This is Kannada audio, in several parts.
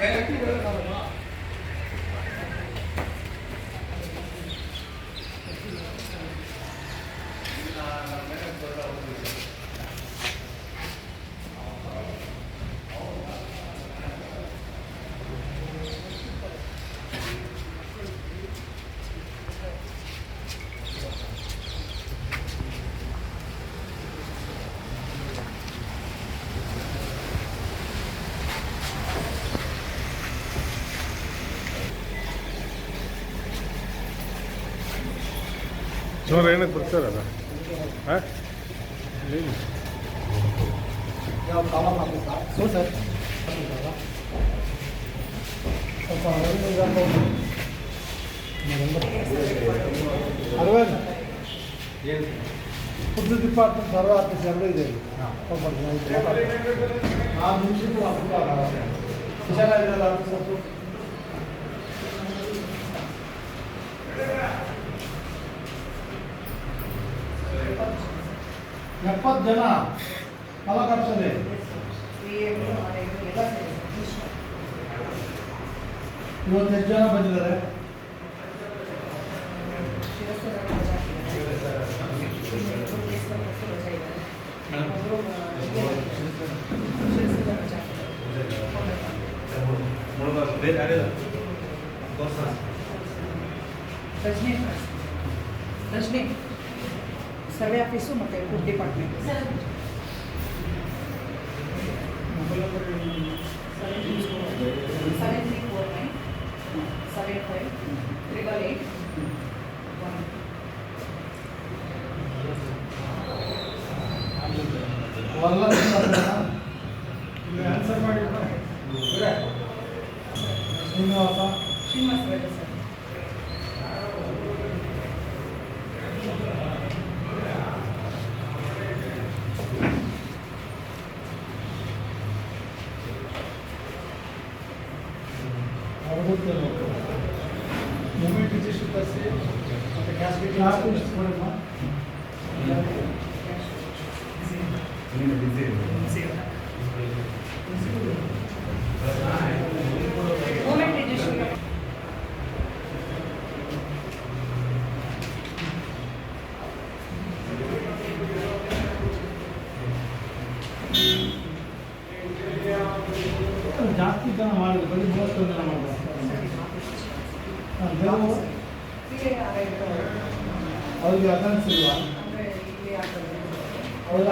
மேலே ಚೋರ ಏನಕ್ಕೆ ಬರ್ತಾರಲ್ಲ ಹಾಂ ಯಾವ ಕಾಲ ಮಾಡ್ಬೇಕಾ ಹ್ಞೂ ಸರ್ ಸ್ವಲ್ಪ Arvind food department survey office ಎರಡೂ ಇದೆ ಇಲ್ಲಿ. ಸ್ವಲ್ಪ ಆರು ನಿಮಿಷಕ್ಕೂ ಹುಷಾರಾಗಿರಲ್ಲ ಸ್ವಲ್ಪ ಎಪ್ಪತ್ತು ಜನ ಫಲಕರ್ಷಣೆ ಇವತ್ತು ಎಷ್ಟು ಜನ ಬಂದಿದ್ದಾರೆ ರಜನಿ ರಜನಿ ಸರ್ವೆ ಆಫೀಸು ಮತ್ತು food department seven three four nine seven five triple eight one Varalakshmi answer movement register ತರಿಸಿ ಮತ್ತು ಕ್ಯಾಸ್ಗೆ ಕ್ಲಾಸ್ ಕೊಡಮ್ಮ ಮೂಮೆಂಟ್ ರಿಜಿಸ್ಟ್ರಿ ಜಾಸ್ತಿ ಜನ ಮಾಡಿದ್ರು ಬರೀ ಮೂವತ್ತೊಂದು ಜನ ಮಾಡಿದ್ರು ಕೆಲವು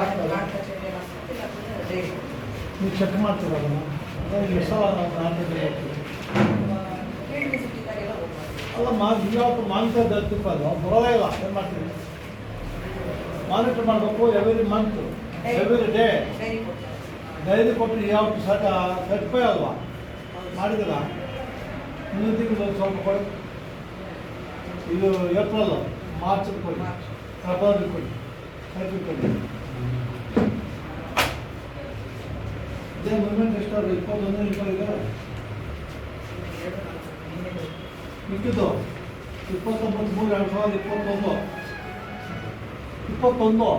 ಆಗ್ತದೆ. ನೀವು ಚೆಕ್ ಮಾಡ್ತೀರಲ್ಲ ಅದನ್ನು? ಎಷ್ಟು ನಾಲ್ಕು ಅಲ್ಲ, ಮಾ ಯಾವತ್ತು ಬರೋದೇ ಇಲ್ಲ ಮಾಡ್ತೀವಿ ಮಾನಿಟರ್ ಮಾಡಬೇಕು every month every day diary ಕೊಟ್ಟರೆ ಯಾವತ್ತು ಸಟ ಸರ್ಟಿಫೈ ಅಲ್ವಾ? ಮಾಡಿದಿಲ್ಲ ತಿಂಗಳು ಸ್ವಲ್ಪ ಕೊಡಿ. ಇದು ಏಪ್ರಿಲ್. ಮಾರ್ಚ್ ಕೊಡಿ ಫೆಬ್ರವರಿ ಕೊಡಿ ಸರ್ಟಿಫಿಕೇಟ್ ಕೊಡಿ ಇದೇ ಮೂಮೆಂಟ್ ಎಷ್ಟಾದ್ರು ಇಪ್ಪತ್ತೊಂದು ಇಪ್ಪತ್ತೈದು ಮಿಕ್ಕಿದ್ದು ಇಪ್ಪತ್ತೊಂಬತ್ತು ಮೂರು ಎರಡು ಸಾವಿರದ ಇಪ್ಪತ್ತೊಂದು ಇಪ್ಪತ್ತೊಂದು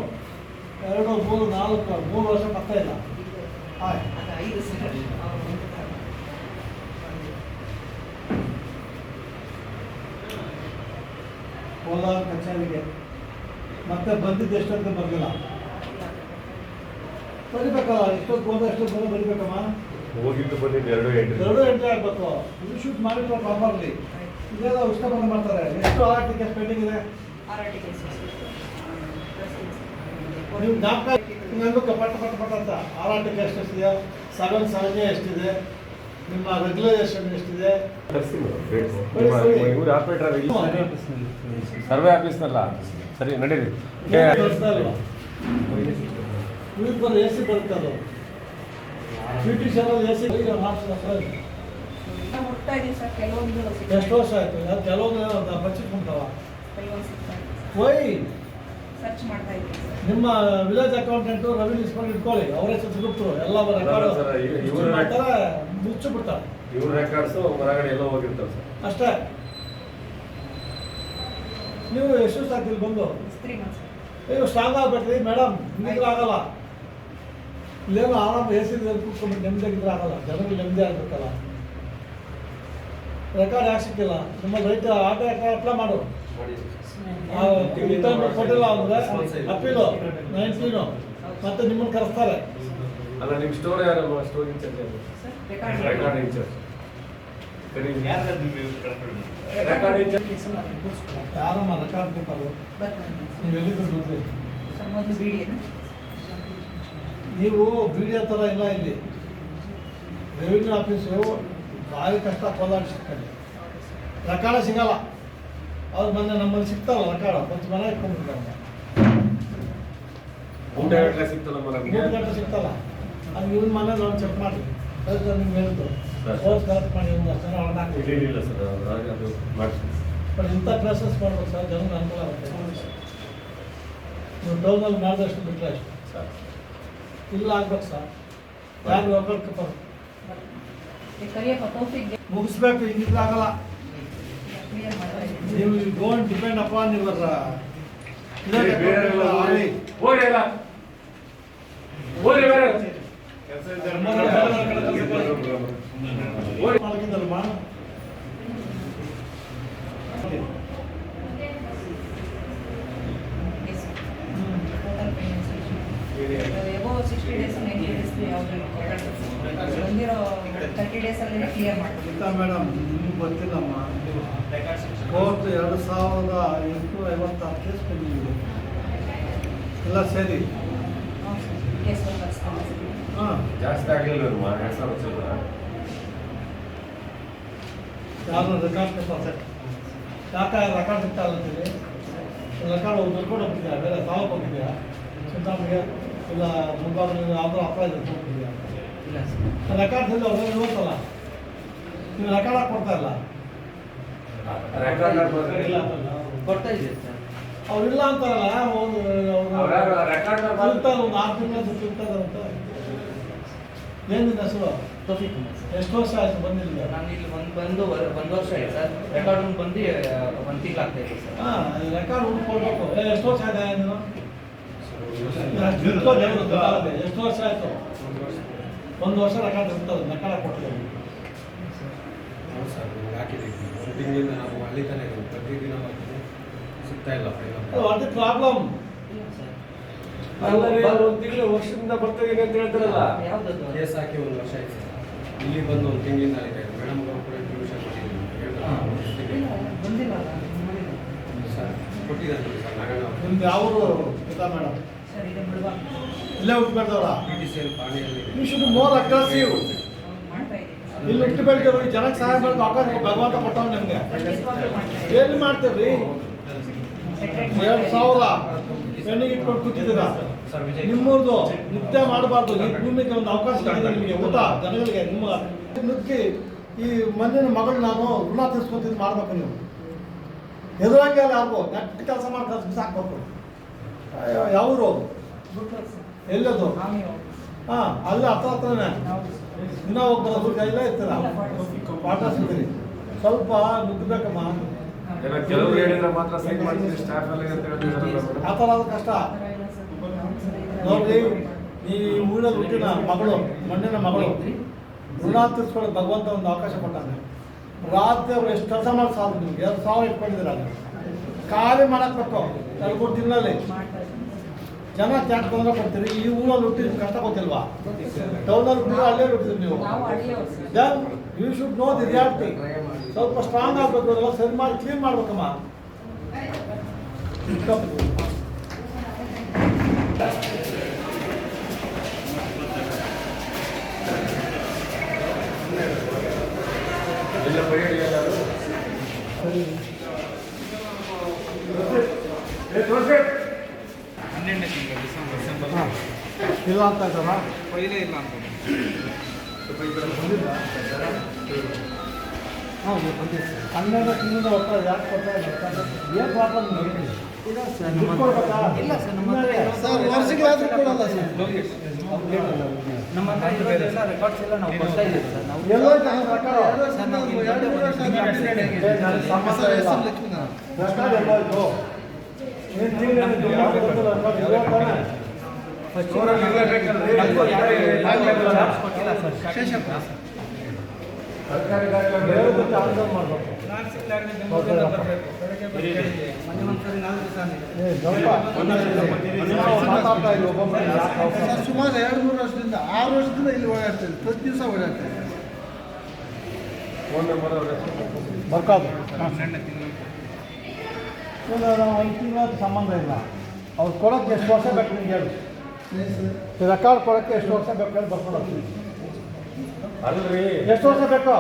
ಎರಡು ಮೂರು ನಾಲ್ಕು ಮೂರು ವರ್ಷ ಪಕ್ಕ ಇಲ್ಲ ಆಯ್ತು ಐದು ಸರ್ ಕೋಲಾರ ಕಚೇರಿಗೆ. ಮತ್ತೆ ಬಂದಿದ್ದು ಎಷ್ಟಂತ ಬರಲಿಲ್ಲ? ಬರಿಬೇಕಲ್ಲ ಎಷ್ಟೊತ್ತು ಹೋದ ಎಷ್ಟೊತ್ತು ಬಂದ ಬರಿಬೇಕಮ್ಮ ಹೋಗಿದ್ದು ಬಂದಿದ್ದು ಎರಡು ಎಂಟು ಎರಡು ಎಂಟು ಆಗ್ಬೇಕು. ಇದು ಶೂಟ್ ಮಾಡಿದ್ರು ಪ್ರಾಪರ್ಲಿ ಇದೆಲ್ಲ ಉಷ್ಣ ಬಂದು ಮಾಡ್ತಾರೆ. ಎಷ್ಟು ಆರ್ ಟಿಕೆಟ್ ಪೆಂಡಿಂಗ್ ಇದೆ ನೀವು ಜ್ಞಾಪಕ ಹಿಂಗಂದು ಪಟ್ಟ ಪಟ್ಟ ಪಟ್ಟ ಅಂತ. ಆರ್ ಆರ್ ಟಿಕೆಟ್ ಎಷ್ಟಿದೆ ಸೆವೆನ್ ಸೆವೆನ್ ಎಷ್ಟಿದೆ. ನಿಮ್ಮ ರೆಗ್ಯುಲೈಸೇಷನ್ ಎಷ್ಟಿದೆ? ತರಿಸಿ ಇವ್ರು ಆಪರೇಟರ್ ಸರ್ವೆ ಆಫೀಸ್ನಲ್ಲ ಸರಿ ನಡೀರಿ. A C C A C ಎಷ್ಟು ವರ್ಷ ಆಯ್ತು? ಕೆಲವೊಂದು ಬಚ್ಚಿಟ್ಕೊಂತಾವ ಸರ್ಚ್ ಮಾಡ್ತಾ ಇದ್ದೀವಿ ನಿಮ್ಮ ವಿಲೇಜ್ ಅಕೌಂಟೆಂಟ್ ರೆವಿನ್ಯೂ ಇಸ್ಕೊಂಡು ಇಟ್ಕೊಳ್ಳಿ. ಅವರೇ ಸಬ್ಸ್ಕ್ರಿಪ್ಟರು ಎಲ್ಲ ಇವ್ರು- ಮಾಡ್ತಾರೆ ಮುಚ್ಚು ಬಿಡ್ತಾರೆ. ಇವ್ರ ರೆಕಾರ್ಡ್ಸ್ ಹೊರಗಡೆ ಎಲ್ಲೋ ಹೋಗಿರ್ತಾರೆ ಸರ್. ಅಷ್ಟೇ. ನೀವು ಎಷ್ಟು ಸಾಕಿಲ್ ಬಂದು? ತ್ರೀ ಮಂತ್ಸ್ ನೀವು ಸ್ಟ್ರಾಂಗ್ ಆಗ್ಬೇಕ್ರಿ ಮೇಡಮ್ ನಿಮ್ಗೆ ಆಗಲ್ಲ. ಇಲ್ಲೇನೋ ಆರಾಮ ಎ ಸಿ ನೆಮ್ಮದಿ ಇದ್ರೆ ಆಗಲ್ಲ. ಜನರಿಗೆ ನೆಮ್ಮದಿ ಆಗ್ಬೇಕಲ್ಲ. ರೆಕಾರ್ಡ್ ಯಾಕೆ ಸಿಕ್ಕಿಲ್ಲ? ನಿಮ್ಮ ರೈತ ಆಟ ಅಪ್ಲೈ ಮಾಡು. ಆ, ರಿಟರ್ನ್ ಕೊಟ್ಟಿಲ್ಲ ಅಂದ್ರೆ ಅಪೀಲು ನೈನ್ಟೀನು ಮತ್ತೆ ನಿಮ್ಮನ್ನು ಕರೆಸ್ತಾರೆ ಅಲ್ಲ ನಿಮ್ಮ ಸ್ಟೋರ್ ಯಾರಮ್ಮ ಸ್ಟೋರ್ ಇನ್ಚಾರ್ಜ್ ಯಾರು ರೆಕಾರ್ಡ್ ರೆಕಾರ್ಡ್ ಇನ್ಚಾರ್ಜ್ ಸರಿ ರೆಕಾರ್ಡ್ ಇನ್ಚಾರ್ಜ್ ಯಾರಮ್ಮ ರೆಕಾರ್ಡ್ ಕೊಟ್ಟರು ನೀವು ಎಲ್ಲಿದ್ದು ದುಡ್ಡು ಸರ್ ಮೊದಲು ಬಿಡಿ ನೀವು ವಿಡಿಯೋ ಥರ ಇಲ್ಲ ಇಲ್ಲಿ ರೆವಿನ್ಯೂ ಆಫೀಸು ಭಾರಿ ಕಷ್ಟ ಕೋಲಾರ ಸಿಕ್ಕಲ್ಲಿ ರೆಕಾರ್ಡ ಸಿಗಲ್ಲ ಅವ್ರು ಬಂದ ನಮ್ಮಲ್ಲಿ ಸಿಗ್ತಾವಲ್ಲ ಕಾಳ ಕೊಂಚ ಮನೆ ಊಟ ಗಂಟೆ ಸಿಗ್ತಲ್ಲ. ಅದು ಮನೆ ನಾವು ಚೆಕ್ ಮಾಡಿ. ಅದು ನಿಮ್ಗೆ ಮಾಡಿ ಒಂದು ಅಷ್ಟು ಜನ ಒಳಗೆ ಸರ್ ಅದು ಬಟ್ ಇಂಥ ಪ್ಲೇಸಸ್ ಮಾಡ್ಬೇಕು ಸರ್ ಜನಕ್ಕೆ ಅನುಕೂಲ ಆಗುತ್ತೆ. ನೀವು ಟೌನಲ್ಲಿ ಮಾಡಿದಷ್ಟು ಬಿಟ್ಟರೆ ಅಷ್ಟು. ಸರ್. ಇಲ್ಲ ಆಗ್ಬೇಕು ಸರ್. ಯಾರು ಮುಗಿಸ್ಬೇಕು ಹಿಂಗಿದ್ರೆ ಆಗಲ್ಲ ನೀವು ಡೋಂಟ್ ಡಿಪೆಂಡ್ ಅಪಾನ್ ಯುವರ್ ಮಾಡ್ಕಿದ್ದಲ್ವಾ ಬಂದಿರೋ ತರ್ಟಿ ಡೇಸಲ್ಲಿ ಕ್ಲಿಯರ್ ಮಾಡ್ತೀವಿ ಮೇಡಮ್ ನಿಮ್ಗೆ ಗೊತ್ತಿಲ್ಲಮ್ಮ. ಕೋರ್ಟ್ ಎರಡು ಸಾವಿರದ ಎಂಟುನೂರ ಐವತ್ತಾರು ಕೇಸ್ ಬಂದಿದೆ ಎಲ್ಲ ಸೇರಿ? ಹಾಂ. ಜಾಸ್ತಿ ಆಗಲಿಲ್ಲ ಎರಡು ಸಾವಿರ ಚಿಲ್ಲರ. ಯಾರು ರೆಕಾರ್ಡ್ ಸರ್ ಯಾಕೆ ರೆಕಾರ್ಡ್ ಸಿಗ್ತಾ ಅಂತೀವಿ ರೆಕಾರ್ಡ್ ದುಡ್ಕೊಂಡು ಹೋಗ್ತಿದ್ಯಾ ಬೇರೆ ಸಾಲ ಹೋಗಿದ್ಯಾ ಚಿಂತಾಮಣಿಗೆ ಇಲ್ಲ ಮುಂಬಾಗಿಲು ಯಾವುದೋ ಅಪ್ಲೈ ಹೋಗ್ತಿದ್ಯಾ ಇಲ್ಲ ಸರ್. ರೆಕಾರ್ಡ್ ಇಲ್ಲ ಅವ್ರು ಇವತ್ತಲ್ಲ ನೀವು ರೆಕಾರ್ಡ್ ಹಾಕಿ ಕೊಡ್ತಾ ಇಲ್ಲ ಇಲ್ಲ. ಸರ್ ಅವರಿಲ್ಲ ಅಂತಾರಲ್ಲ ಒಂದು ಒಂದು ಆರು ತಿಂಗಳ ಅಂತ ಏನು ಎಷ್ಟು ವರ್ಷ ಆಯ್ತು ಬಂದಿಲ್ಲ ನಾನು ಇಲ್ಲಿ ಒಂದು ಒಂದು ವರ್ಷ ರೆಕಾರ್ಡ್ ಬಂದು ಸರ್ ಹಾಂ ರೆಕಾರ್ಡ್ ಎಷ್ಟು ವರ್ಷ ಆಯ್ತಾ. ಎಷ್ಟು ಆಯ್ತು ಒಂದು ವರ್ಷ ರೆಕಾರ್ಡ್ ಇರ್ತದೆ ಕೊಟ್ಟಿದ್ದೀವಿ ಹೌದು ತಿಂಗಳಿಂದ ನಾವು ಅಲ್ಲಿ ತಾನೇ ಇದ್ದೀವಿ ಪ್ರತಿದಿನ ಮಾಡ್ತೀವಿ ಸಿಗ್ತಾ ಇಲ್ಲ ಫೈನಲ್ ಪ್ರಾಬ್ಲಮ್ ಒಂದು ತಿಂಗಳು ವರ್ಷದಿಂದ ಬರ್ತಾ ಇದೀನಿ ಅಂತ ಹೇಳ್ತಾರಲ್ಲ. ಕೇಸ್ ಹಾಕಿ ಒಂದು ವರ್ಷ ಆಯ್ತು ಇಲ್ಲಿ ಬಂದು ಒಂದು ತಿಂಗಳಿಂದ ಇದೆ. ಮೇಡಮ್ ಅವರು ಕೂಡ ಸರ್. ಕೊಟ್ಟಿದ್ದಾರೆ ಸರ್ ನಾಗಣ್ಣ ಅವರು. ನಿಮ್ದು ಮೇಡಮ್? ಇಲ್ಲೇ ಹುಟ್ಬೇಡ್ದವ್ರ ಪಿ ಟಿ ಸಿ ಎಲ್ ಪಾಣಿಯಲ್ಲಿ ಯು ಶುಡ್ ಮೋರ್ ಅಗ್ರೆಸಿವ್ ಇಟ್ಟು ಇಲ್ಲಿ ಹುಟ್ಟು ಬೆಳೆದವ್ರು ಜನಕ್ಕೆ ಸಹಾಯ ಮಾಡೋದು ಅವಕಾಶ ಭಗವಂತ ಕೊಟ್ಟವ್ ನಿಮ್ಗೆ. ಏನು ಮಾಡ್ತೇವ್ರಿ ಎರಡು ಸಾವಿರ. ಹೆಣ್ಣಿಗೆ ಇಟ್ಕೊಂಡು ಕೂತಿದ್ದೀರ? ನಿಮ್ಮದು ನಿತ್ಯ ಮಾಡಬಾರ್ದು. ಈ ಭೂಮಿಗೆ ಒಂದು ಅವಕಾಶ ಇದೆ ನಿಮಗೆ. ಊಟ ಜನಗಳಿಗೆ ನಿಮ್ಮ ನುಗ್ಗಿ ಈ ಮಣ್ಣಿನ ಮಗಳು ನಾನು ಋಣ ತೀರ್ಸ್ಕೊತಿದ್ದು ಮಾಡ್ಬೇಕು ನೀವು. ಎದುರಾಗಿ ಅಲ್ಲಿ ಆಗ್ಬೋದು. ನೆಟ್ ಕೆಲಸ ಮಾಡ್ತಾರೆ ಸಾಕ್ಬೇಕು. ಯಾವ್ರು ಎಲ್ಲದು? ಹಾಂ ಅಲ್ಲೇ ಹತ್ರ ಹತ್ರನೇ. ಹೌದು ಒಬ್ಬ ಹುಡುಗ ಇಲ್ಲ ಇರ್ತಾರ ಪಾಠ ಸಿಗ್ತೀರಿ ಸ್ವಲ್ಪ ನುಗ್ಗಬೇಕಮ್ಮ ಏನೋ ಕೆಲವರು ಹೇಳಿದ್ರೆ ಮಾತ್ರ ಸೈನ್ ಮಾಡ್ತೀವಿ ಸ್ಟಾಫ್ ಎಲ್ಲ ಅಂತ ಹೇಳ್ತಿದಾರಲ್ಲ ಆ ಥರ ಆದ್ರೆ ಕಷ್ಟ. ನೋಡ್ರಿ ಈ ಊರಿನ ಹುಟ್ಟಿನ ಮಗಳು ಮಣ್ಣಿನ ಮಗಳು ಋಣ ತೀರ್ಸ್ಕೊಳ್ಳೋ ಭಗವಂತ ಒಂದು ಅವಕಾಶ ಕೊಟ್ಟಾನೆ. ರಾತ್ರಿ ಅವ್ರು ಎಷ್ಟು ಕೆಲಸ ಮಾಡಿ ನಿಮ್ಗೆ? ಎರಡು ಸಾವಿರ ಇಟ್ಕೊಂಡಿದ್ದೀರ ಖಾಲಿ ಮಾಡಕ್ ಬೇಕು ಎರಡು ಮೂರು ಇದ್ದೀನಿ ಜನ ತ್ಯಾಕ್ ತೊಂದರೆ ಕೊಡ್ತೀರಿ ಈ ಊರಲ್ಲಿ ಹುಟ್ಟಿ ನಿಮ್ಗೆ ಕಷ್ಟ ಗೊತ್ತಿಲ್ವಾ? ಟೌನಲ್ಲಿ ಹುಟ್ಟಿದ್ರೆ ಅಲ್ಲೇ ಹುಟ್ಟಿದ್ರಿ ನೀವು. Then then you should know the reality ಸ್ವಲ್ಪ ಸ್ಟ್ರಾಂಗ್ ಆಗಬೇಕು ಅಲ್ವಾ ಸರಿ ಮಾಡಿ ಕ್ಲೀನ್ ಮಾಡ್ಬೇಕಮ್ಮ. ಎಲ್ಲ ಇಲ್ಲ ಅಂತ ಇದ್ದಾರ? ಪೈಲೇ ಇಲ್ಲ ಅಂತ ಬಂದಿದ್ದ ಹಾಂ ಬಂದಿದ್ದೆ ಕನ್ನಡ ಒಟ್ಟು ಯಾಕೆ ಕೊಡ್ತಾ ಇಲ್ಲ ಏನು ಪ್ರಾಬ್ಲಮ್ ಕೊಡ್ಬೇಕಾ? ಇಲ್ಲ ಸರ್, ನಮ್ಮ ಇಲ್ಲ ಸರ್ ಇರೋದು- ಸರ್ ವರ್ಷಗಳಾದ್ರೂ ಕೊಡಲ್ಲ ಸರ್. ನಮ್ಮ ಹತ್ರ ಇರೋದೆಲ್ಲ ರೆಕಾರ್ಡ್ಸ್ ಎಲ್ಲ ನಾವು ಕೊಡ್ತಾ ಇದ್ದೀವಿ ಸರ್. ನಾವು ಎಲ್ಲೋ ಸರ್, ನಾವು ನನಗೆ ಸಂಬಂಧ ಇಲ್ಲ. ರೆಕಾರ್ಡ್ ಎಲ್ಲೋ ಇತ್ತು? ಸುಮಾರು ಎರಡು ಮೂರು ವರ್ಷದಿಂದ ಆರು ವರ್ಷದಿಂದ ಇಲ್ಲಿ ಓಡಾಡ್ತೇನೆ ಪ್ರತಿ ದಿವಸ ಓಡಾಡ್ತೇನೆ. ಬರ್ಕೋದು. ನಾವು ಒಂದು ತಿಂಗಳ ಸಂಬಂಧ ಇಲ್ಲ. ಅವ್ರು ಕೊಡೋಕ್ಕೆ ಎಷ್ಟು ವರ್ಷ ಬೇಕು ನಿಮ್ಗೆ ಹೇಳಿ. ರೆಕಾರ್ಡ್ ಕೊಡೋಕ್ಕೆ ಎಷ್ಟು ವರ್ಷ ಬೇಕು ಅಂತ ಬರ್ಕೊಂಡು ಹೋಗ್ತೀವಿ ಅಲ್ರಿ ಎಷ್ಟು ವರ್ಷ ಬೇಕು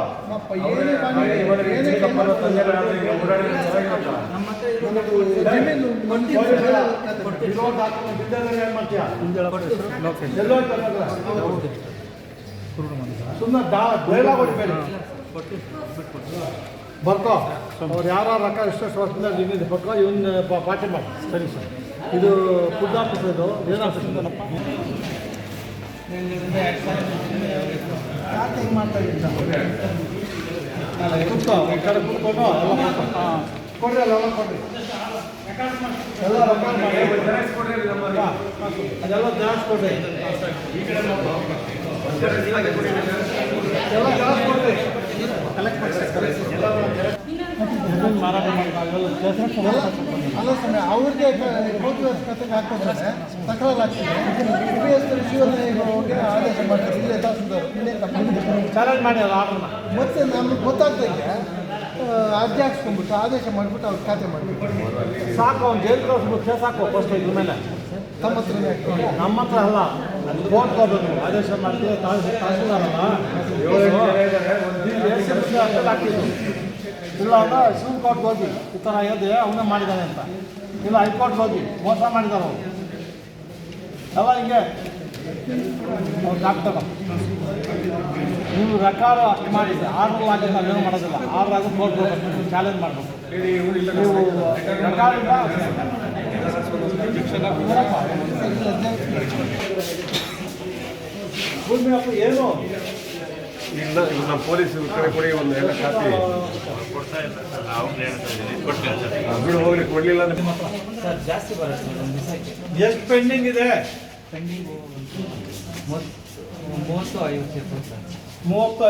ಸುಮ್ಮನೆ ಡೈಲಾಗ್ ಹೊಡಿಬೇಡಿ ಬರ್ಕೋ ಅವ್ರು ಯಾರು ರೊಕ್ಕ ಎಷ್ಟೆಷ್ಟು ವರ್ಷದಿಂದ ಬರ್ಕೋ ಇವನ್ನ ಪ- ಪಾರ್ಟಿ ಮಾಡಿ ಸರಿ ಸರ್ ಇದು ಫುಡ್ ಆಫೀಸ್ ಇದು ಏನು ಆಫೀಸ್ ಯಾಕೆ ಹಿಂಗೆ ಮಾಡ್ತಾ ಕೂತ್ಕೋ ಕಡೆ ಕೂತ್ಕೊಂಡು ಎಲ್ಲ ಮಾಡ್ಕೊ. ಕೊಡ್ರಿ ಅಲ್ಲ ಎಲ್ಲ ಕೊಡ್ರಿ. ಎಲ್ಲ ರೆಕಾರ್ಡ್ ಮಾಡಿ. ಜೆರಾಕ್ಸ್ ಕೊಡ್ರಿ. ರೀ ನಂಬರ್. ಹಾ, ಅದೆಲ್ಲ ಕೊಡ್ರಿ. ಎಲ್ಲ ಕೊಡ್ರಿ ಕಲೆಕ್ಟ್ ಮಾಡಿ ಮಾರಾಟ ಹೆಸರು ಅಲ್ಲ ಸರ್ ಅವ್ರಿಗೆ ಕೋಟಿ ಕತೆಗೆ ಹಾಕಿದ್ರೆ ತಕರಾರು ಆಗ್ತದೆ. ಬಿ ಎಸ್ ಶಿವನಿಗೆ ಆದೇಶ ಮಾಡ್ತಾರೆ. ಇಲ್ಲೇ ತಹಸೀಲ್ದಾರ್ ಇಲ್ಲೇ ಚಾಲೆಂಜ್ ಮಾಡಿ ಅಲ್ಲ ಆರ್ಡ್ರನ್ನ ಮತ್ತೆ ನಮ್ಗೆ ಗೊತ್ತಾಗ್ದಂಗೆ ಆ, ಅರ್ಜಿ ಹಾಕ್ಸ್ಕೊಂಡ್ಬಿಟ್ಟು ಆದೇಶ ಮಾಡಿಬಿಟ್ಟು ಅವ್ರು ಖಾತೆ ಮಾಡಿಬಿಟ್ಟು ಸಾಕು ಅವ್ನು ಜೈಲ್ ಕಳಿಸ್ಬಿಟ್ಟು ಸಾಕು ಫಸ್ಟ್ ಇದ್ರ ಮೇಲೆ. ತಮ್ಮ ಹತ್ರನೇ ಹಾಕ್ಕೊಂಡು ನಮ್ಮ ಹತ್ರ ಅಲ್ಲ ಕೋರ್ಟ್ ಹೋಗ್ಬೇಕು ಆದೇಶ ಮಾಡ್ತೀವಿ ತಹಸೀಲ್ ತಹಸೀಲ್ದಾರಲ್ಲ ಇಲ್ಲಿ ಅಂದ್ರೆ ಸಿವಿಲ್ ಕೋರ್ಟ್ ಹೋಗಿ ಈ ಥರ ಹೇಳಿದೆ ಅವನೇ ಮಾಡಿದ್ದಾನೆ ಅಂತ. ಇಲ್ಲ ಹೈಕೋರ್ಟ್ ಹೋಗಿ ಮೋಸ ಮಾಡಿದ್ದಾರೆ ಅವ್ರು. ಎಲ್ಲ ಹಿಂಗೆ? ಅವ್ರು ಡಾಕ್ಟರ್. ನೀವು ರೆಕಾರ್ಡ್ ಅಷ್ಟು ಮಾಡಿದ್ದೆ ಆರ್ಡರ್ ಆಗಿ ನಾವೇನು ಮಾಡೋದಿಲ್ಲ. ಆರ್ಡರ್ ಆಗಿ ಕೋರ್ಟ್ ಹೋಗ್ಬೇಕು ಚಾಲೆಂಜ್ ಮಾಡಬೇಕು. ನೀವು ರೆಕಾರ್ಡ್ ಇಲ್ಲ ಏನು? ಇಲ್ಲ ನಮ್ಮ ಪೊಲೀಸ್ ಕಡೆ ಕೊಡಿ ಒಂದು ಎಲ್ಲ ಆ, ಬಿಡು ಹೋಗ್ಲಿ ಕೊಡ್ಲಿಲ್ಲ ಜಾಸ್ತಿ ಎಷ್ಟು ಪೆಂಡಿಂಗ್ ಇದೆ? ಪೆಂಡಿಂಗು ಮೂವತ್ತು ಐವತ್ತು? ಇರ್ತದೆ ಸರ್ ಮೂವತ್ತು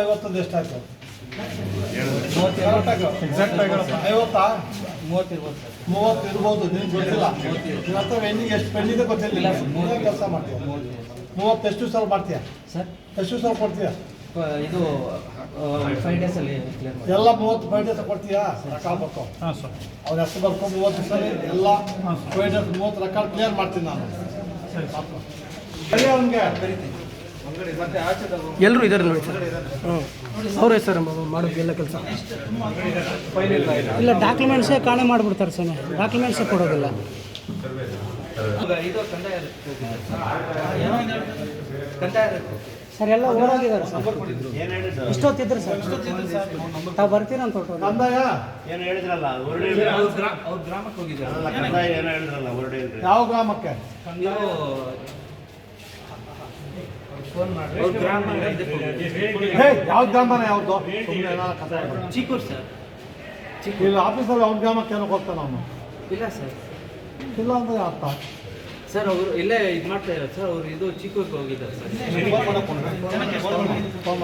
ಐವತ್ತಾ ಮೂವತ್ತು ಇರ್ಬೋದು ಮೂವತ್ತು ಇರ್ಬೋದು ನಿಮ್ಗೆ ಗೊತ್ತಿಲ್ಲ. ಪೆಂಡಿಂಗ್ ಎಷ್ಟು ಪೆಂಡಿಂಗ್ ಗೊತ್ತಿಲ್ಲ. ಕೆಲಸ ಮಾಡ್ತೀಯ ಮೂವತ್ತು ಎಷ್ಟು ಸಲ ಮಾಡ್ತೀಯ? ಸರ್ ಎಷ್ಟು ಸಲ ಕೊಡ್ತೀಯ? ಇದು ಫೈವ್ ಡೇಸಲ್ಲಿ ಕ್ಲಿಯರ್ ಮಾಡಿ ಎಲ್ಲ ಮೂವತ್ತು ಫೈವ್ ಡೇಸ್ ಕೊಡ್ತೀಯಾ? ರೆಕಾರ್ಡ್ ಬರ್ಕೊ ಹಾಂ ಸರ್ ಅವ್ರ ಹೆಸರು ಬರ್ಕೊ ಮೂವತ್ತು ಸಲ ಎಲ್ಲ ಫೈವ್ ಡೇಸ್ ಮೂವತ್ತು ರೆಕಾರ್ಡ್ ಕ್ಲಿಯರ್ ಮಾಡ್ತೀನಿ ನಾನು. ಸರಿ ಸಾಕು. ಸರಿ ಅವನಿಗೆ ಮತ್ತೆ ಆಚೆ ತಗೋ ಎಲ್ಲರೂ ಇದ್ದಾರೆ ನೋಡಿ ಸರ್ ಹ್ಞೂ ಅವ್ರ ಸರ್ ಮಾಡೋದು ಎಲ್ಲ ಕೆಲಸ. ಇಲ್ಲ ಡಾಕ್ಯುಮೆಂಟ್ಸೇ ಕಾಣೆ ಮಾಡಿಬಿಡ್ತಾರೆ ಸರ್ ಡಾಕ್ಯುಮೆಂಟ್ಸೇ ಕೊಡೋದಿಲ್ಲ. ಈಗ ಇದು ಕಂದಾಯ ಕಂದಾಯ ಸರ್ ಎಲ್ಲ ಓಡೋಗಿದ್ದಾರೆ ಸರ್. ಇಷ್ಟೊತ್ತಿದ್ರು ಸರ್. ತಾವು ಬರ್ತೀರ ಅಂತ ಹೊರಟು ಏನು ಹೇಳಿದ್ರಲ್ಲ? ಗ್ರಾಮಕ್ಕೆ ಹೋಗಿದ್ದಾರೆ. ಕಂದಾಯ ಏನೋ ಹೇಳಿದ್ರಲ್ಲ? ಹೊರಡಿ ಯಾವ ಗ್ರಾಮಕ್ಕೆ? ಯಾವ ಗ್ರಾಮನ ಯಾವ್ದು? ಸುಮ್ಮನೆ ಕಥೆ ಹೇಳ್ಬೇಡ. ಚಿಕ್ಕೂರು ಸರ್. ಇಲ್ಲಿ ಆಫೀಸಲ್ಲಿ ಅವ್ರ ಗ್ರಾಮಕ್ಕೆ ಏನೋ ಹೋಗ್ತಾನೆ ಅವನು? ಇಲ್ಲ ಸರ್. ಇಲ್ಲ ಅಂದ್ರೆ ಅರ್ಥ. ಸರ್ ಅವರು ಇಲ್ಲೇ ಇದು ಮಾಡ್ತಾ ಇರೋದು ಸರ್ ಅವರು ಇದು ಚಿಕ್ಕೂರ್ಗೆ ಹೋಗಿದ್ದಾರೆ ಸರ್. ಫೋನ್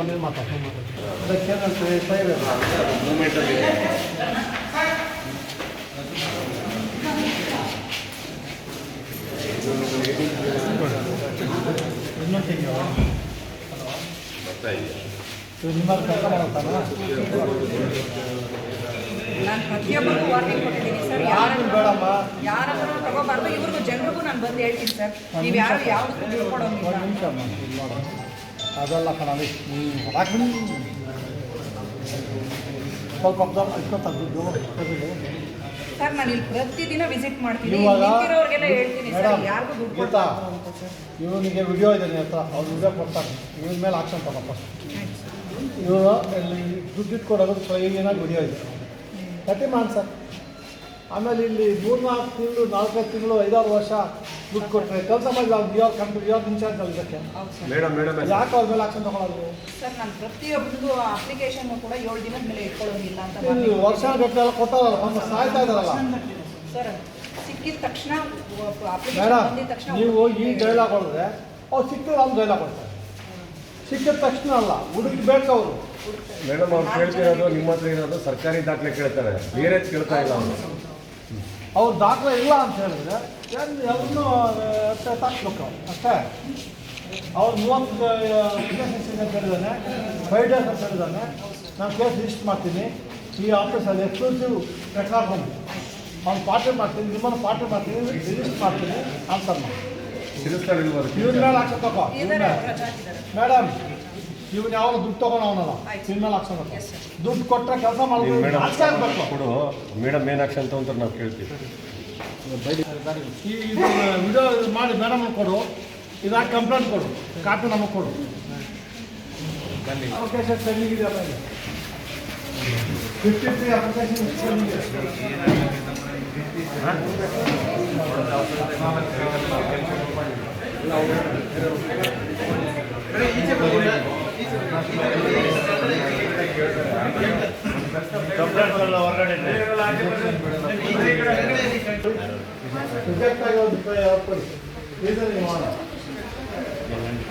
ನಾನು ಪ್ರತಿಯೊಬ್ಬರಿಗೂ ವಾರ್ನಿಂಗ್ ಕೊಟ್ಟಿದ್ದೀನಿ ಸರ್ ಯಾರಾದರೂ ಬೇಡಮ್ಮ. ಯಾರಾದ್ರೂ ತಗೋಬಾರ್ದು ಇವ್ರಿಗೂ ಜನರಿಗೂ ನಾನು ಬಂದು ಹೇಳ್ತೀನಿ ಸರ್ ನೀವು ಯಾರು ಯಾವುದಕ್ಕೂ ಇಲ್ಲಿ ಅದೆಲ್ಲ ಕಣವಿ ಸ್ವಲ್ಪ ಅಬ್ಸರ್ವ್ ಇಟ್ಕೊತ ಸರ್ ನಾನು ಇಲ್ಲಿ ಪ್ರತಿದಿನ ವಿಸಿಟ್ ಮಾಡ್ತೀನಿ. ನಿಂತಿರೋರಿಗೆಲ್ಲ ಹೇಳ್ತೀನಿ ಸರ್ ಯಾರಿಗೂ ದುಡ್ಡು ಕೊಡ್ತಾ ಇವನಿಗೆ ವಿಡಿಯೋ ಇದೆ ನಿನ್ನ ಹತ್ರ. ಅವ್ರು ವಿಡಿಯೋ ಕೊಡ್ತಾರೆ. ಇವನ ಮೇಲೆ ಆಕ್ಷನ್ ತಗೋಪ್ಪ ಇವರು ದುಡ್ಡು ಇಟ್ಕೊಡೋದು ಕ್ಲೀನಾಗಿ ವಿಡಿಯೋ ಇದೆ. ಕಟ್ಟಿ ಮಾಡಿ ಸರ್. ಆಮೇಲೆ ಇಲ್ಲಿ ಮೂರ್ನಾಲ್ಕು ತಿಂಗಳು ನಾಲ್ಕೈದು ತಿಂಗಳು ಐದಾರು ವರ್ಷ ದುಡ್ಡು ಕೊಟ್ಟರೆ ಕೆಲಸ ಮಾಡಿ ಯಾವ ಕಂಪ್ನಿ ಕಂಡು ಇವಾಗ ಇನ್ಚಾರ್ಜ್ ಅಲ್ಲಿ ಇದಕ್ಕೆ. ಹೌದು ಸರ್. ಮೇಡಮ್ ಮೇಡಮ್ ಯಾಕೆ ಅವ್ರ ಮೇಲೆ ಆಕ್ಷನ್ ತಗೊಳ್ಳೋದು ಸರ್ ನಾನು ಪ್ರತಿಯೊಬ್ಬರಿಗೂ ಅಪ್ಲಿಕೇಶನ್ ಕೂಡ ಏಳು ದಿನದ ಮೇಲೆ ಇಟ್ಕೊಳ್ಳೋಂಗಿಲ್ಲ ಅಂತ ಇಲ್ಲಿ ವರ್ಷ ಗಟ್ಟಲೆಲ್ಲ ಕೊಟ್ಟಾರಲ್ಲ ಒಂದು ಸಾಯ್ತಾ ಇದಾರಲ್ಲ ಸರ್. ಸಿಕ್ಕಿದ ತಕ್ಷಣ ಅಪ್ಲಿಕೇಶನ್ ಮೇಡಮ್ ಬಂದಿದ ತಕ್ಷಣ ನೀವು ಈ ಡೈಲಾಗ್ ಹೊಡೆದ್ರೆ ಅವ್ರು ಸಿಕ್ಕಿದ್ರೆ ಅವ್ನು ಡೈಲಾಗ್ ಕೊಡ್ತಾರೆ. ಸಿಕ್ಕಿದ ತಕ್ಷಣ ಅಲ್ಲ ಹುಡುಗಿ ಬೇಕು ಅವರು. ಮೇಡಮ್ ಅವ್ರು ಕೇಳ್ತಿರೋದು ನಿಮ್ಮ ಹತ್ರ ಇರೋದು ಸರ್ಕಾರಿ ದಾಖಲೆ ಕೇಳ್ತಾರೆ. ಬೇರೆ ಕೇಳ್ತಾ ಇಲ್ಲ ಅವರು. ಅವ್ರು ದಾಖಲೆ ಇಲ್ಲ ಅಂತ ಹೇಳಿದ್ರೆ ಎಲ್ಲರೂ ತಾಕ್ಬೇಕು ಅಷ್ಟೇ ಅವ್ರು ಮೂವತ್ತು ಅಂತ ಹೇಳಿದಾನೆ. ಫೈವ್ ಡೇಸ್ ಅಂತ ಹೇಳಿದಾನೆ. ನಾನು ಕೇಸ್ ರಿಜಿಸ್ಟರ್ ಮಾಡ್ತೀನಿ. ಈ ಆಫೀಸಲ್ಲಿ ಎಕ್ಸ್ಕ್ಲೂಸಿವ್ ರೆಕಾರ್ಡ್ ಬಂದು. ಅವ್ನು ಪಾರ್ಟಿ ಮಾಡ್ತೀನಿ ನಿಮ್ಮನ್ನು ಪಾರ್ಟಿ ಮಾಡ್ತೀನಿ ರಿಜಿಸ್ಟರ್ ಮಾಡ್ತೀನಿ ಆನ್ಸರ್ ಮಾಡಿ? ಇವ್ನ ಮೇಲೆ. ಮೇಡಮ್ ಇವ್ನು ಯಾವಾಗ ದುಡ್ಡು ತಗೊಂಡವನಲ್ಲ ಅವನಲ್ಲ? ಇವ್ನ ಹಾಕ್ಸೋಣ. ದುಡ್ಡು ಕೊಟ್ಟರೆ ಕೆಲಸ ಮಾಡೋದು ಮೇಡಮ್ ಆಚೆ ಅಂತ ಕೊಡು. ಮೇಡಮ್ ಏನು ಆಕ್ಷನ್ ತಗೊಂತಾರೆ ನಾವು ಕೇಳ್ತೀವಿ. ಈ ಇದು ವಿಡಿಯೋ ಇದು ಮಾಡಿ ಮೇಡಮ್ ಕೊಡು. ಇದಾಗ ಕಂಪ್ಲೇಂಟ್ ಕೊಡು. ಕಾಪಿ ನಮಗೆ ಕೊಡು. ಪೆಂಡಿಂಗ್ ಇದೆ. ಅಲ್ಲ ಫಿಫ್ಟಿ ತ್ರೀ ಅಪ್ಲಿಕೇಶನ್ ಪೆಂಡಿಂಗ್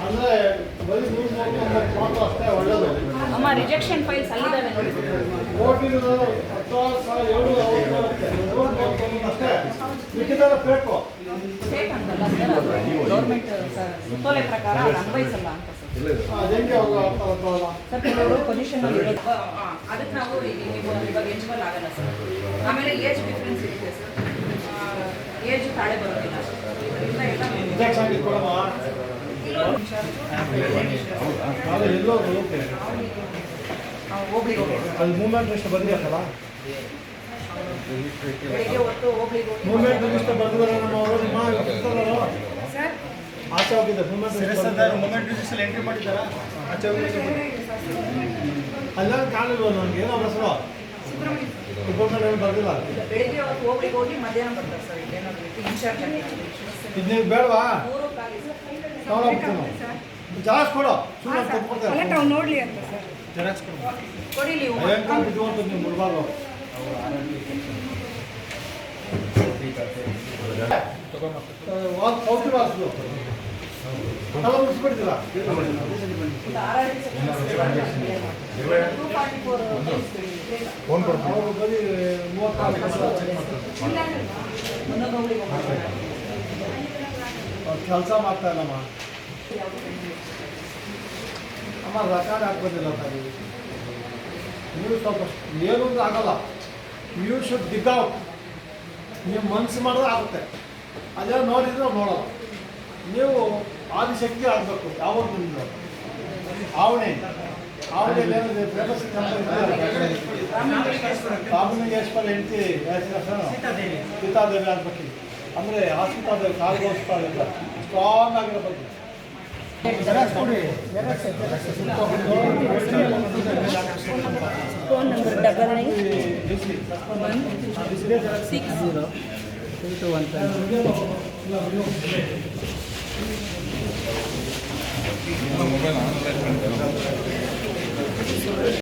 ಅಂದರೆ ಮಾತ್ರ ಅಷ್ಟೇ ಒಳ್ಳೇದು ಅಮ್ಮ ರಿಜೆಕ್ಷನ್ ಫೈಲ್ಸ್ ಅಲ್ಲಿದ್ದಾವೆ ಹತ್ತು ಸಾವಿರ ಅಷ್ಟೇ. ಮಿಕ್ಕಿದೆಲ್ಲ ಬೇಕು ಫೇಕ್ ಅಂತಲ್ಲ ಸರ್ ಅದು ಗೌರ್ಮೆಂಟ್ ಸುತ್ತೋಲೆ ಪ್ರಕಾರ ಅದು ಅನ್ವಯಿಸಲ್ಲ ಅಂತ ಸರ್. ಕೆಲವರು ಪೊಸಿಷನ್ ಅದಕ್ಕೆ ನಾವು ಇವಾಗ ಇವಾಗ ಎಲಿಜಿಬಲ್ ಆಗಲ್ಲ ಸರ್. ಆಮೇಲೆ ಏಜ್ ಡಿಫ್ರೆನ್ಸ್ ಇರುತ್ತೆ ಸರ್. ಏಜ್ ತಾಳೆ ಬರೋದಿಲ್ಲ. ಹೋಗ್ಲಿ ಅದು ಮೂಮೆಂಟ್ ಲಿಸ್ಟ್ ಬಂದಿರತ್ತಲ್ಲ ಎಂಟ್ರಿ ಮಾಡಿದ್ದಾರಾ? ಆಚೆ ಅಲ್ಲ ಕಾಣಿಲ್ವ ನನಗೆ? ಏನೋ ಹೆಸರು? ಸುಬ್ರಹ್ಮಣ್ಯ. ಏನು ಬರ್ದಿಲ್ಲ. ಬೆಳಿಗ್ಗೆ ಹೊತ್ತು ಹೋಗ್ಲಿ ಹೋಗಿ ಮಧ್ಯಾಹ್ನ ಬರ್ತಾರೆ ಸರ್ ಏನಾದ್ರು ರೀತಿ ಇನ್ಚಾರ್ಜ್ ಆಗಿ ಇದು ನೀವು ಬೇಡವಾ? ಕೊಡು. ಸುಮ್ಮನೆ ತಪ್ಪಿಕೊಡ್ತಾರೆ ನೋಡ್ಲಿ ಅಂತ ಸರ್. ಜೆರಾಕ್ಸ್ ಕೊಡಿ. ಕೊಡಿ ನೀವು ಔಟಿ ವಾಸು ಕಲ ಮುಗಿಸ್ಬಿಡ್ತೀರಾ ಫೋನ್ ಕೊಡ್ತೀನಿ ಅವರು ಬರೀ ಮೂವತ್ತಾರು ಕೆಲಸ ಮಾಡ್ತಾ ಇಲ್ಲಮ್ಮ ಅಮ್ಮ ರೆಕಾರ್ಡ್ ಹಾಕ್ಬೋದಿಲ್ಲ ತಾಯಿ ನೀವು ಸ್ವಲ್ಪ ಏನು ಅಂದ್ರೆ ಆಗಲ್ಲ ಯು ಶುಡ್ ದಿಗ್ ಔಟ್ ನೀವು ಮನಸ್ಸು ಮಾಡಿದ್ರೆ ಆಗುತ್ತೆ. ಅದೇ ನೋಡಿದ್ರೆ ನೋಡೋದು ನೀವು ಆದಿಶಕ್ತಿ ಆಗಬೇಕು ಯಾವಾಗ ನಿಮ್ಮದು ಆವಣೆ. ಆವಣೆಯಲ್ಲಿ ಏನಿದೆ? ಫೇಮಸ್ ರಾಮಲಿಂಗೇಶ್ವರ ಹೆಂಡತಿ ಸೀತಾದೇವಿ. ಆಗ್ಬೇಕು. ಅಂದರೆ ಹಾಸ್ಪಿಟಲ್ ಕಾಲ್ಗೋಸ್ಕರ ಇಲ್ಲ ಸ್ಟ್ರಾಂಗ್ ಆಗಿರೋ ಬಗ್ಗೆ phone number double nine one six zero three two one mobile online